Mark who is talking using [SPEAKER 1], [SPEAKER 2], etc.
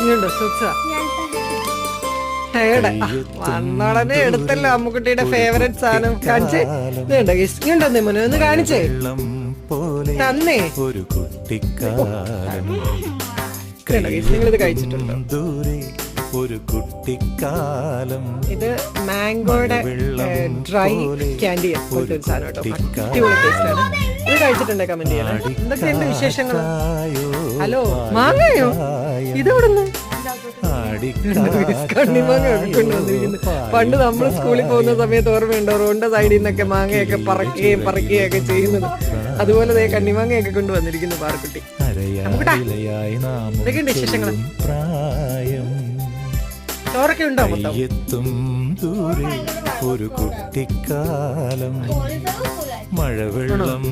[SPEAKER 1] ഇങ്ങോട്ടോ വന്നോളനെ എടുത്തല്ലോ അമ്മുക്കുട്ടിയുടെ ഫേവറേറ്റ് സാധനം. കാണിച്ചേ. ഇതുണ്ടോ ഇങ്ങോട്ടൊന്നേ മോനെ ഒന്ന് കാണിച്ചേ. തന്നേ.
[SPEAKER 2] ഒരു
[SPEAKER 1] നിങ്ങളിത് കഴിച്ചിട്ടുണ്ടോ.
[SPEAKER 2] ഒരു കുട്ടിക്കാലം?
[SPEAKER 1] ഇത് മാംഗോയുടെ ഡ്രൈ ക്യാൻഡി പോലത്തെ ഒരു സാധനം കേട്ടോ. അടിപൊളി ടേസ്റ്റ് ഇത് കഴിച്ചിട്ടുണ്ടോ കമന്റ് ചെയ്യണം എന്തൊക്കെയുണ്ട് വിശേഷങ്ങൾ? ഹലോ? മാങ്ങയോ? ഇതെവിടുന്ന്? പണ്ട് നമ്മൾ സ്കൂളിൽ പോകുന്ന സമയത്ത് ഓർമ്മയുണ്ടോ? റോഡിന്റെ സൈഡിൽ നിന്നൊക്കെ മാങ്ങയൊക്കെ പറക്കുകയും പറക്കുകയും ഒക്കെ ചെയ്യുന്നത്. അതുപോലെ ദേ കണ്ണിമാങ്ങയൊക്കെ കൊണ്ടുവന്നിരിക്കുന്നു പാറക്കുട്ടി. പാർക്കുട്ടി വിശേഷങ്ങൾ ചോറൊക്കെ ഉണ്ടോ
[SPEAKER 2] എത്തും ദൂരെ ഒരു കുട്ടിക്കാലം. മഴവെള്ളം